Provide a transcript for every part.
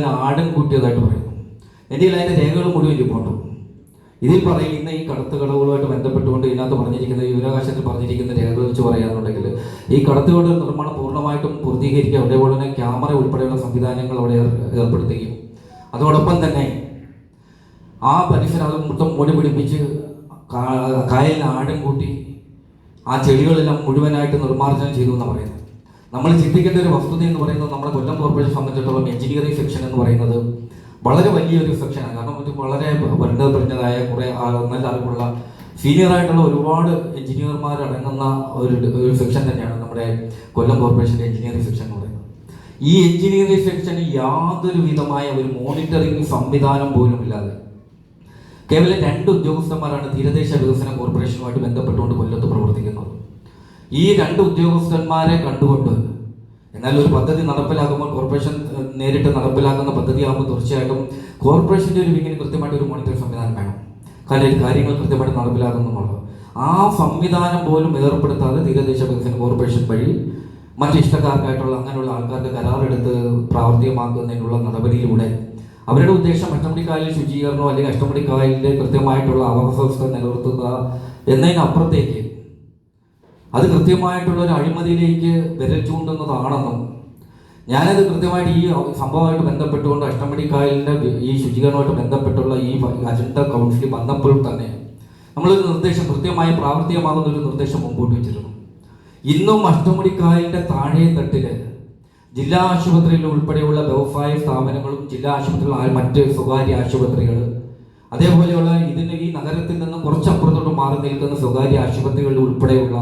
അഷ്ടമുടിക്കാലിന് ആടും കൂട്ടിയതായിട്ട് പറയുന്നു. എന്റെ കയ്യിൽ അതിന്റെ രേഖകൾ മുഴുവൻ ഇരിപ്പുണ്ട് ഇതിൽ പറയുന്ന ഈ കടത്തുകടവുകളുമായിട്ട് ബന്ധപ്പെട്ടുകൊണ്ട് ഇതിനകത്ത് പറഞ്ഞിരിക്കുന്ന വിവരാകാശത്തിൽ പറഞ്ഞിരിക്കുന്ന രേഖകൾ വെച്ച് പറയുകയാണെന്നുണ്ടെങ്കിൽ ഈ കടത്തുകട നിർമ്മാണം പൂർണമായിട്ടും പൂർത്തീകരിക്കുക അതേപോലെ തന്നെ ക്യാമറ ഉൾപ്പെടെയുള്ള സംവിധാനങ്ങൾ അവിടെ ഏർ- ഏർപ്പെടുത്തുകയും. അതോടൊപ്പം തന്നെ ആ പരിസരം അത് മൊത്തം മൂടി പിടിപ്പിച്ച് കായലിന് ആടും കൂട്ടി ആ ചെടികളെല്ലാം മുഴുവനായിട്ട് നിർമ്മാർജനം ചെയ്തു എന്നാണ് പറയുന്നത്. നമ്മൾ ചിന്തിക്കേണ്ട ഒരു വസ്തുത എന്ന് പറയുന്നത് നമ്മുടെ കൊല്ലം കോർപ്പറേഷൻ സംബന്ധിച്ചിടത്തോളം എഞ്ചിനീയറിംഗ് സെക്ഷൻ എന്ന് പറയുന്നത് വളരെ വലിയൊരു സെക്ഷനാണ് കാരണം ഒരു വളരെ പരിണതപ്രജ്ഞരായ കുറേ കുറെ നല്ല അറിവുള്ള സീനിയർ ആയിട്ടുള്ള ഒരുപാട് എഞ്ചിനീയർമാർ അടങ്ങുന്ന ഒരു ഒരു സെക്ഷൻ തന്നെയാണ് നമ്മുടെ കൊല്ലം കോർപ്പറേഷന്റെ എഞ്ചിനീയറിംഗ് സെക്ഷൻ എന്ന് പറയുന്നത്. ഈ എഞ്ചിനീയറിംഗ് സെക്ഷന് യാതൊരു വിധമായ ഒരു മോണിറ്ററിംഗ് സംവിധാനം പോലും ഇല്ലാതെ കേവലം രണ്ട് ഉദ്യോഗസ്ഥന്മാരാണ് തീരദേശ വികസന കോർപ്പറേഷനുമായിട്ട് ബന്ധപ്പെട്ടുകൊണ്ട് കൊല്ലത്ത് പ്രവർത്തിക്കുന്നത്. ഈ രണ്ട് ഉദ്യോഗസ്ഥന്മാരെ കണ്ടുകൊണ്ട് എന്നാൽ ഒരു പദ്ധതി നടപ്പിലാക്കുമ്പോൾ കോർപ്പറേഷൻ നേരിട്ട് നടപ്പിലാക്കുന്ന പദ്ധതിയാകുമ്പോൾ തീർച്ചയായിട്ടും കോർപ്പറേഷന്റെ ഒരു വിങ്ങിന് കൃത്യമായിട്ട് ഒരു മോണിറ്ററിംഗ് സംവിധാനം വേണം. കാര്യം കാര്യങ്ങൾ കൃത്യമായിട്ട് നടപ്പിലാക്കുന്നുള്ളത് ആ സംവിധാനം പോലും ഏർപ്പെടുത്താതെ തീരദേശ വികസന കോർപ്പറേഷൻ വഴി മറ്റ് ഇഷ്ടക്കാർക്കായിട്ടുള്ള അങ്ങനെയുള്ള ആൾക്കാർക്ക് കരാറെടുത്ത് പ്രാവർത്തികമാക്കുന്നതിനുള്ള നടപടിയിലൂടെ അവരുടെ ഉദ്ദേശം അഷ്ടമുടിക്കായലിൽ ശുചീകരണമോ അല്ലെങ്കിൽ അഷ്ടമുടിക്കായലിന്റെ കൃത്യമായിട്ടുള്ള അവസ്ഥ നിലനിർത്തുക എന്നതിനപ്പുറത്തേക്ക് അത് കൃത്യമായിട്ടുള്ള ഒരു അഴിമതിയിലേക്ക് വിരൽ ചൂണ്ടുന്നതാണെന്നും ഞാനത് കൃത്യമായിട്ട് ഈ സംഭവമായിട്ട് ബന്ധപ്പെട്ടുകൊണ്ട് അഷ്ടമടിക്കായലിന്റെ ഈ ശുചീകരണമായിട്ട് ബന്ധപ്പെട്ടുള്ള ഈ അജണ്ട കൗൺസിൽ വന്നപ്പോൾ തന്നെ നമ്മളൊരു നിർദ്ദേശം കൃത്യമായി പ്രാവർത്തികമാകുന്ന ഒരു നിർദ്ദേശം മുമ്പോട്ട് വെച്ചിരുന്നു. ഇന്നും അഷ്ടമുടിക്കായലിന്റെ താഴെ തട്ടിൽ ജില്ലാ ആശുപത്രിയിൽ ഉൾപ്പെടെയുള്ള വ്യവസായ സ്ഥാപനങ്ങളും ജില്ലാ ആശുപത്രികളും മറ്റ് സ്വകാര്യ ആശുപത്രികൾ അതേപോലെയുള്ള ഇതിന് ഈ നഗരത്തിൽ നിന്നും കുറച്ചപ്പുറത്തോട്ട് മാറി നിൽക്കുന്ന സ്വകാര്യ ആശുപത്രികളിൽ ഉൾപ്പെടെയുള്ള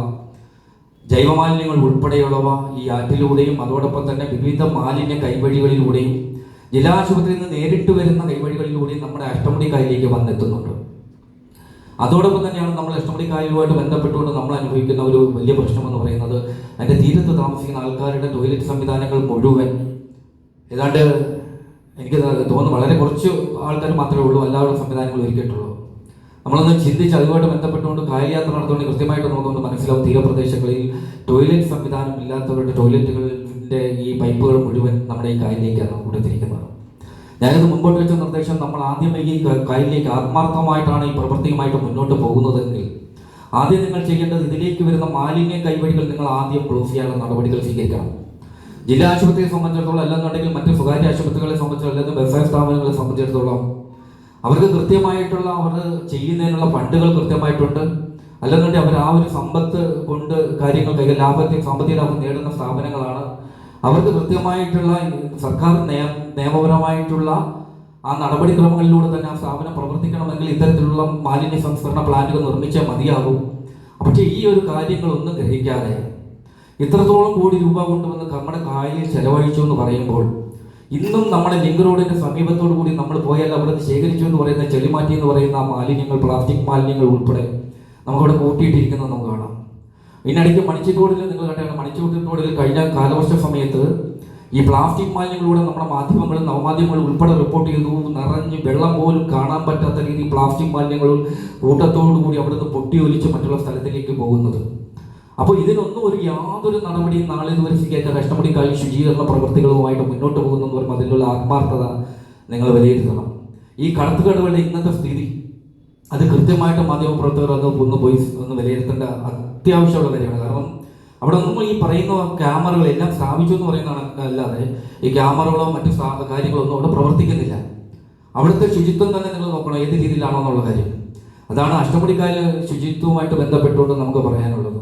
ജൈവമാലിന്യങ്ങൾ ഉൾപ്പെടെയുള്ളവ ഈ ആറ്റിലൂടെയും അതോടൊപ്പം തന്നെ വിവിധ മാലിന്യ കൈവഴികളിലൂടെയും ജില്ലാ ആശുപത്രിയിൽ നിന്ന് നേരിട്ട് വരുന്ന കൈവഴികളിലൂടെയും നമ്മുടെ അഷ്ടമുടി കായലിലേക്ക് വന്നെത്തുന്നുണ്ട്. അതോടൊപ്പം തന്നെയാണ് നമ്മൾ അഷ്ടമുടി കായലുമായിട്ട് ബന്ധപ്പെട്ടുകൊണ്ട് നമ്മൾ അനുഭവിക്കുന്ന ഒരു വലിയ പ്രശ്നം എന്ന് പറയുന്നത് അതിന്റെ തീരത്ത് താമസിക്കുന്ന ആൾക്കാരുടെ ടോയ്ലറ്റ് സംവിധാനങ്ങൾ മുഴുവൻ. ഏതാണ്ട് എനിക്ക് തോന്നുന്നു വളരെ കുറച്ച് ആൾക്കാർ മാത്രമേ ഉള്ളൂ എല്ലാവരും സംവിധാനങ്ങൾ ഒരുക്കിയിട്ടുള്ളൂ. നമ്മളൊന്ന് ചിന്തിച്ച് അതുമായിട്ട് ബന്ധപ്പെട്ടുകൊണ്ട് കായയാത്ര നടത്തുകൊണ്ട് കൃത്യമായിട്ട് നോക്കുന്നത് മനസ്സിലാവും തീരപ്രദേശങ്ങളിൽ ടോയ്ലറ്റ് സംവിധാനം ഇല്ലാത്തവരുടെ ടോയ്ലറ്റുകളിന്റെ ഈ പൈപ്പുകൾ മുഴുവൻ നമ്മുടെ ഈ കായലിലേക്കാണ് കൊടുത്തിരിക്കുന്നത് ഞാനിത് മുമ്പോട്ട് വെച്ച നിർദ്ദേശം നമ്മൾ ആദ്യമേ ഈ കായലിലേക്ക് ആത്മാർത്ഥമായിട്ടാണ് ഈ പ്രവൃത്തിയുമായിട്ട് മുന്നോട്ട് പോകുന്നതെങ്കിൽ ആദ്യം നിങ്ങൾ ചെയ്യേണ്ടത് ഇതിലേക്ക് വരുന്ന മാലിന്യ കൈവഴികൾ നിങ്ങൾ ആദ്യം ക്ലോസ് ചെയ്യാനുള്ള നടപടികൾ സ്വീകരിക്കണം. ജില്ലാ ആശുപത്രിയെ സംബന്ധിച്ചിടത്തോളം അല്ലെന്നുണ്ടെങ്കിൽ മറ്റ് സ്വകാര്യ ആശുപത്രികളെ സംബന്ധിച്ചിടത്തോളം അല്ലെങ്കിൽ വ്യവസായ സ്ഥാപനങ്ങളെ സംബന്ധിച്ചിടത്തോളം അവർക്ക് കൃത്യമായിട്ടുള്ള അവർ ചെയ്യുന്നതിനുള്ള ഫണ്ടുകൾ കൃത്യമായിട്ടുണ്ട്. അല്ലെന്നുണ്ടെങ്കിൽ അവർ ആ ഒരു സമ്പത്ത് കൊണ്ട് കാര്യങ്ങൾ ലാഭത്തെ സാമ്പത്തിക ലാഭം നേടുന്ന സ്ഥാപനങ്ങളാണ്. അവർക്ക് കൃത്യമായിട്ടുള്ള സർക്കാർ നിയ- നിയമപരമായിട്ടുള്ള ആ നടപടിക്രമങ്ങളിലൂടെ തന്നെ ആ സ്ഥാപനം പ്രവർത്തിക്കണമെങ്കിൽ ഇത്തരത്തിലുള്ള മാലിന്യ സംസ്കരണ പ്ലാന്റുകൾ നിർമ്മിച്ചേ മതിയാകും. പക്ഷേ ഈ ഒരു കാര്യങ്ങളൊന്നും ഗ്രഹിക്കാതെ ഇത്രത്തോളം കോടി രൂപ കൊണ്ടുവന്ന് നമ്മുടെ കായലിൽ ചെലവഴിച്ചു എന്ന് പറയുമ്പോൾ ഇന്നും നമ്മുടെ ലിങ്ക് റോഡിന്റെ സമീപത്തോടു കൂടി നമ്മൾ പോയാൽ അവിടെ ശേഖരിച്ചു എന്ന് പറയുന്ന ചെളിമാറ്റി എന്ന് പറയുന്ന മാലിന്യങ്ങൾ പ്ലാസ്റ്റിക് മാലിന്യങ്ങൾ ഉൾപ്പെടെ നമുക്കവിടെ കൂട്ടിയിട്ടിരിക്കുന്നത് നമുക്ക് കാണാം. ഇതിനിടയ്ക്ക് മണിച്ചിക്കോടിൽ നിങ്ങൾ കണ്ടാണ് മണിച്ചിത്തോടിൽ കഴിഞ്ഞ കാലവർഷ സമയത്ത് ഈ പ്ലാസ്റ്റിക് മാലിന്യങ്ങളിലൂടെ നമ്മുടെ മാധ്യമങ്ങളും നവമാധ്യമങ്ങളും ഉൾപ്പെടെ റിപ്പോർട്ട് ചെയ്തു. നിറഞ്ഞ് വെള്ളം പോലും കാണാൻ പറ്റാത്ത രീതിയിൽ പ്ലാസ്റ്റിക് മാലിന്യങ്ങളും കൂട്ടത്തോടു കൂടി അവിടുന്ന് പൊട്ടിയൊലിച്ച് മറ്റുള്ള സ്ഥലത്തിലേക്ക് പോകുന്നത്. അപ്പോൾ ഇതിനൊന്നും ഒരു യാതൊരു നടപടിയും നാളെ ഇതുവരെ സ്വീകരിക്കാൻ കഷ്ടപ്പെടി കാലി ശുചീകരണ പ്രവർത്തികളുമായിട്ട് മുന്നോട്ട് പോകുന്നെന്ന് പറയുമ്പോൾ അതിലുള്ള ആത്മാർത്ഥത നിങ്ങൾ വിലയിരുത്തണം. ഈ കടത്തുകടകളുടെ ഇന്നത്തെ സ്ഥിതി അത് കൃത്യമായിട്ട് മാധ്യമപ്രവർത്തകർ അത് ഒന്ന് പോയി ഒന്ന് വിലയിരുത്തേണ്ട അത്യാവശ്യമുള്ള കാര്യമാണ്. കാരണം അവിടെ ഒന്നും ഈ പറയുന്ന ക്യാമറകൾ എല്ലാം സ്ഥാപിച്ചു എന്ന് പറയുന്നതാണ് അല്ലാതെ ഈ ക്യാമറകളോ മറ്റു കാര്യങ്ങളൊന്നും അവിടെ പ്രവർത്തിക്കുന്നില്ല. അവിടുത്തെ ശുചിത്വം തന്നെ നിങ്ങൾ നോക്കണം ഏത് രീതിയിലാണോ എന്നുള്ള കാര്യം. അതാണ് അഷ്ടമുടിക്കായൽ ശുചിത്വവുമായിട്ട് ബന്ധപ്പെട്ടുകൊണ്ട് നമുക്ക് പറയാനുള്ളത്.